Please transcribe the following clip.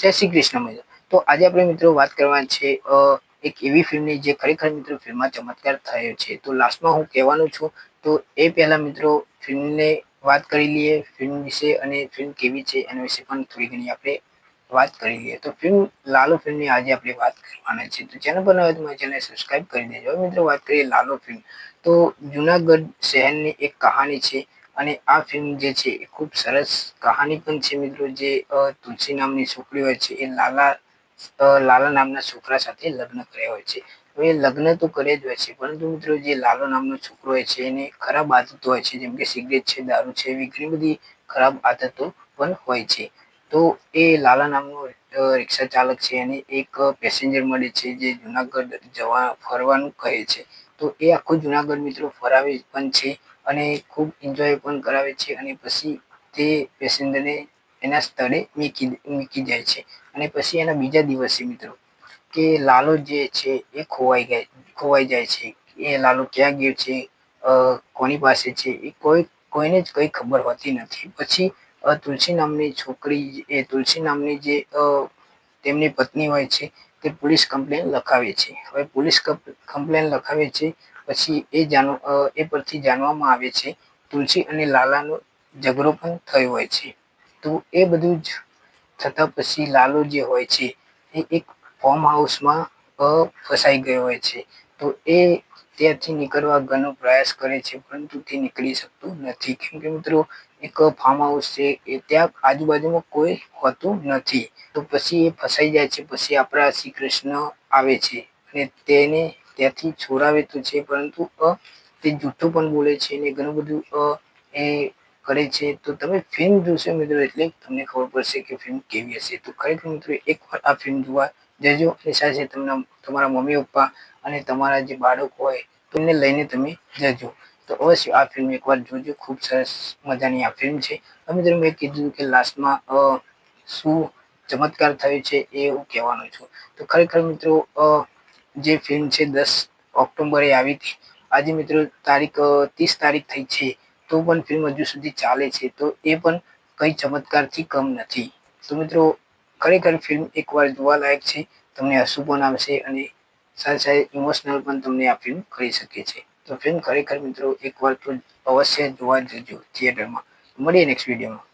જય શ્રી કૃષ્ણ મિત્રો. તો આજે આપણે મિત્રો વાત કરવાની છે એક એવી ફિલ્મની જે ખરેખર મિત્રો ફિલ્મમાં ચમત્કાર થયો છે. તો લાસ્ટમાં હું કહેવાનું છું, તો એ પહેલા મિત્રો ફિલ્મને વાત કરી લઈએ, ફિલ્મ વિશે અને ફિલ્મ કેવી છે એના વિશે પણ થોડી ઘણી આપણે વાત કરી લઈએ. તો ફિલ્મ, લાલો ફિલ્મની આજે આપણે વાત કરવાના છે. તો ચેનલ પર ન તમારી ચેનલ સબસ્ક્રાઈબ કરી દેજો. મિત્રો વાત કરીએ લાલો ફિલ્મ. તો જુનાગઢ શહેરની એક કહાની છે અને આ ફિલ્મ જે છે એ ખૂબ સરસ કહાની પણ છે મિત્રો, જે તુલસી નામની છોકરી હોય છે, એ લાલા લાલા નામના છોકરા સાથે લગ્ન કર્યા હોય છે. હવે લગ્ન તો કરે જ હોય છે, પરંતુ મિત્રો જે લાલો નામનો છોકરો હોય છે, એને ખરાબ આદતો હોય છે, જેમ કે સિગરેટ છે, દારૂ છે, એવી ઘણી બધી ખરાબ આદતો પણ હોય છે. તો એ લાલા નામનો રિક્ષા ચાલક છે અને એક પેસેન્જર મળે છે, જે જુનાગઢ જવા, ફરવાનું કહે છે. તો એ આખું જુનાગઢ મિત્રો ફરાવે પણ છે અને ખૂબ એન્જોય પણ કરાવે છે અને પછી તે પેસેન્જરને એના સ્થળે મૂકી મૂકી જાય છે. અને પછી એના બીજા દિવસે મિત્રો, કે લાલો જે છે એ ખોવાઈ ગયા, ખોવાઈ જાય છે. એ લાલો ક્યાં ગયો છે? કોની પાસે છે? એ કોઈ, કોઈને જ કંઈ ખબર હોતી નથી. પછી તુલસી નામની છોકરી એ, તુલસી નામની જે તેમની પત્ની હોય છે તે પોલીસ કમ્પ્લેન લખાવે છે. હવે પોલીસ કમ્પ્લેન લખાવે છે પછી એ જાણ એ પરથી જાણવામાં આવે છે તુલસી અને લાલાનો ઝઘડો પણ થયો હોય છે. તો એ બધું જ થતાં પછી લાલો જે હોય છે એ એક ફોર્મ હાઉસમાં ફસાઈ ગયો હોય છે. તો એ ત્યાંથી નીકળવા ઘણો પ્રયાસ કરે છે પરંતુ તે નીકળી શકતું નથી. કેમ કે મિત્રો એક ફાર્મ હાઉસ છે, એ ત્યાં આજુબાજુમાં કોઈ હોતું નથી. તો પછી એ ફસાઈ જાય છે, પછી આપણા શ્રી કૃષ્ણ આવે છે અને તેને ત્યાંથી છોડાવે તો છે, પરંતુ તે જૂઠું પણ બોલે છે અને ઘણું બધું એ કરે છે. તો તમે ફિલ્મ જોશો મિત્રો, એટલે તમને ખબર પડશે કે ફિલ્મ કેવી હશે. તો ખરેખર મિત્રો, એકવાર આ ફિલ્મ જોવા જજો અને સાથે તમને, તમારા મમ્મી પપ્પા અને તમારા જે બાળકો હોય, તેમને લઈને તમે જજો. તો અવશ્ય આ ફિલ્મ એકવાર જોજો, ખૂબ સરસ મજાની આ ફિલ્મ છે. મિત્રો મેં કીધું કે લાસ્ટમાં શું ચમત્કાર થયો છે એ હું કહેવાનો છું. તો ખરેખર મિત્રો જે ફિલ્મ છે દસ ઓક્ટોબરે આવી હતી. આજે મિત્રો તારીખ ત્રીસ તારીખ થઈ છે. તો પણ ફિલ્મ હજુ સુધી ચાલે છે. તો એ પણ કંઈ ચમત્કારથી કમ નથી. તો મિત્રો, ખરેખર ફિલ્મ એકવાર જોવાલાયક છે. તમને હસવું પણ આવશે અને સાથે સાથે ઇમોશનલ પણ તમને આ ફિલ્મ કરી શકે છે. તો ફિલ્મ ખરેખર મિત્રો એકવાર તો અવશ્ય જોવા જજો થિયેટરમાં મળીએ નેક્સ્ટ વિડીયોમાં